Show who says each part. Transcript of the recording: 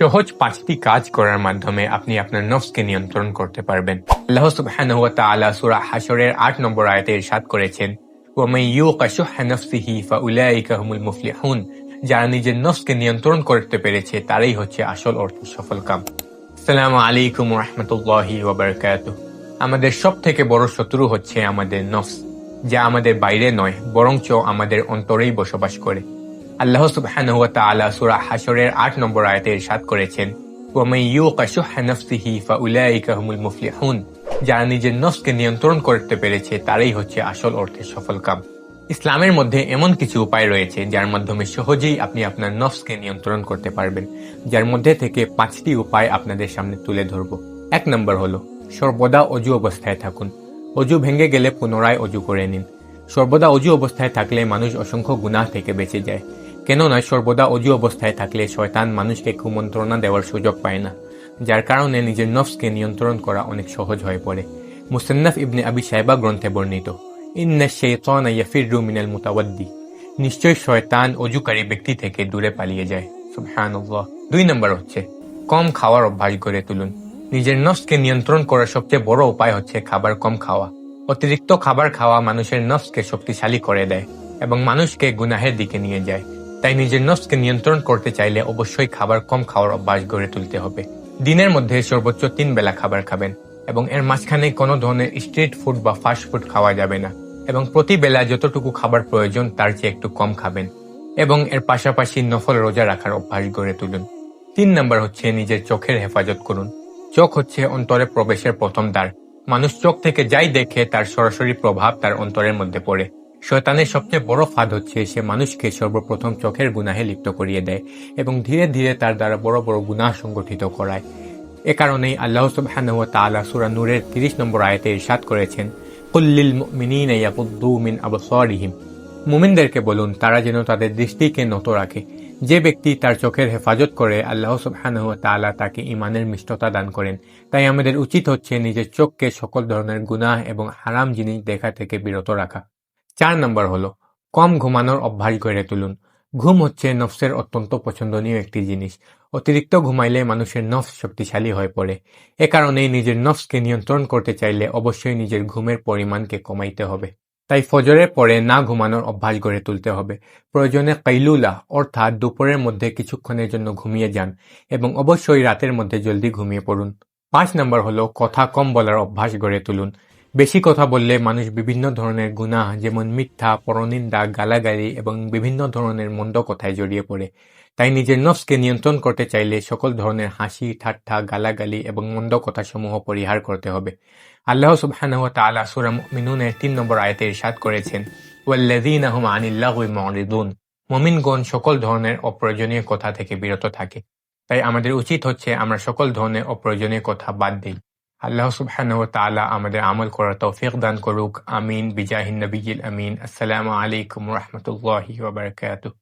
Speaker 1: সহজ পাঁচটি কাজ করার মাধ্যমে আপনি আপনার নফসকে নিয়ন্ত্রণ করতে পারবেন। আল্লাহ সুবহানাহু ওয়া তাআলা সূরা হাশরের 8 নম্বর আয়াতে ইরশাদ করেছেন ওয়ামান ইউকা শুহহা নাফসিহি ফাউলাইকা হুমুল মুফলিহুন। যারা নিজের নফসকে নিয়ন্ত্রণ করতে পেরেছে, তারাই হচ্ছে আসল অর্থ সফল কাম। আসসালামু আলাইকুম রাহমাতুল্লাহি আমাদের সব থেকে বড় শত্রু হচ্ছে আমাদের নফস, যা আমাদের বাইরে নয়, বরঞ্চ আমাদের অন্তরেই বসবাস করে। আল্লাহ তাআলা সূরা হাশরের 8 নম্বর আয়াতে ইরশাদ করেছেন যারা নিজের নফসকে নিয়ন্ত্রণ করতে পেরেছে, তারাই হচ্ছে আসল অর্থে সফল কাম। ইসলামের মধ্যে এমন কিছু উপায় রয়েছে, যার মাধ্যমে সহজেই আপনি আপনার নফসকে নিয়ন্ত্রণ করতে পারবেন, যার মধ্যে থেকে পাঁচটি উপায় আপনাদের সামনে তুলে ধরব। এক নম্বর হলো, সর্বদা অজু অবস্থায় থাকুন। অজু ভেঙে গেলে পুনরায় অজু করে নিন। সর্বদা অজু অবস্থায় থাকলে মানুষ অসংখ্য গুনাহ থেকে বেঁচে যায়। কেননা সর্বদা অজু অবস্থায় থাকলে শয়তান মানুষকে কুমন্ত্রণা দেওয়ার সুযোগ পায় না। যার কারণে নিজের নফসকে নিয়ন্ত্রণ করা অনেক সহজ হয়ে পড়ে। মুসান্নাফ ইবনে আবি সাহেবা গ্রন্থে বর্ণিত, ইন্না শাইতানা ইয়াফিরু মিনাল মুতাওয়াদ্দি নিশ্চয় শয়তান অজুকারী ব্যক্তি থেকে দূরে পালিয়ে যায়। দুই নম্বর হচ্ছে, কম খাওয়ার অভ্যাস গড়ে তুলুন। নিজের নফসকে নিয়ন্ত্রণ করার সবচেয়ে বড় উপায় হচ্ছে খাবার কম খাওয়া। অতিরিক্ত খাবার খাওয়া মানুষের নফসকে শক্তিশালী করে দেয় এবং মানুষকে গুনাহের দিকে নিয়ে যায়। তাই নিজের নফসকে নিয়ন্ত্রণ করতে চাইলে অবশ্যই খাবার কম খাওয়ার অভ্যাস গড়ে তুলতে হবে। দিনের মধ্যে সর্বোচ্চ তিন বেলা খাবার খাবেন এবং এর মাঝখানে কোনো ধরনের স্ট্রিট ফুড বা ফাস্ট ফুড খাওয়া যাবে না এবং প্রতি বেলা যতটুকু খাবার প্রয়োজন তার চেয়ে একটু কম খাবেন এবং এর পাশাপাশি নফল রোজা রাখার অভ্যাস গড়ে তুলুন। তিন নম্বর হচ্ছে নিজের চোখের হেফাজত করুন। চোখ হচ্ছে অন্তরে প্রবেশের প্রথম দ্বার। মানুষ চোখ থেকে যাই দেখে তার সরাসরি প্রভাব তার অন্তরের মধ্যে পড়ে। শয়তানের সবচেয়ে বড় ফাঁদ হচ্ছে সে মানুষকে সর্বপ্রথম চোখের গুনাহে লিপ্ত করিয়ে দেয় এবং ধীরে ধীরে তার দ্বারা বড় বড় গুনাহ সংগঠিত করায়। এ কারণেই আল্লাহ সুবহানাহু ওয়া তাআলা সূরা নূরের 30 নম্বর আয়াতে ইরশাদ করেছেন কুল্লিল মুমিনিনা ইয়াকুদ্দু মিন আবসারিহিম। মুমিনদেরকে বলুন, তারা যেন তাদের দৃষ্টিকে নত রাখে। যে ব্যক্তি তার চোখের হেফাজত করে আল্লাহ সুবহানাহু ওয়া তাআলা তাকে ইমানের মিষ্টতা দান করেন। তাই আমাদের উচিত হচ্ছে নিজের চোখকে সকল ধরনের গুনাহ এবং হারাম জিনিস দেখা থেকে বিরত রাখা। চার নম্বর হলো, কম ঘুমানোর অভ্যাস গড়ে তুলুন। ঘুম হচ্ছে নফসের অত্যন্ত পছন্দনীয় একটি জিনিস। অতিরিক্ত ঘুমাইলে মানুষের নফস শক্তিশালী হয়ে পড়ে। এ কারণেই নিজের নফসকে নিয়ন্ত্রণ করতে চাইলে অবশ্যই নিজের ঘুমের পরিমাণকে কমাইতে হবে। তাই ফজরের পরে না ঘুমানোর অভ্যাস গড়ে তুলতে হবে। প্রয়োজনে কৈলুলা অর্থাৎ দুপুরের মধ্যে কিছুক্ষণের জন্য ঘুমিয়ে যান এবং অবশ্যই রাতের মধ্যে জলদি ঘুমিয়ে পড়ুন। পাঁচ নম্বর হলো, কথা কম বলার অভ্যাস গড়ে তুলুন। বেশি কথা বললে মানুষ বিভিন্ন ধরনের গুনাহ, যেমন মিথ্যা, পরনিন্দা, গালাগালি এবং বিভিন্ন ধরনের মন্দ কথায় জড়িয়ে পড়ে। তাই নিজের নফসকে নিয়ন্ত্রণ করতে চাইলে সকল ধরনের হাসি, ঠাট্টা, গালাগালি এবং মন্দ কথাসমূহ পরিহার করতে হবে। আল্লাহ সূরা মুমিনুনের 3 নম্বর আয়াতে ইরশাদ করেছেন, ওয়াল্লাযীনা হুম আনিল লাগwi মুরিদুন। মুমিনগণ সকল ধরনের অপ্রয়োজনীয় কথা থেকে বিরত থাকে। তাই আমাদের উচিত হচ্ছে আমরা সকল ধরনের অপ্রয়োজনীয় কথা বাদ দিই। আল্লাহ সুবহানাহু ওয়া তাআলা আমাদের আমল করার তৌফিক দান করুক। আমিন। বিজাহিন নবীল আমিন। আসসালামু আলাইকুম রাহমাতুল্লাহি ওয়া বারাকাতুহু।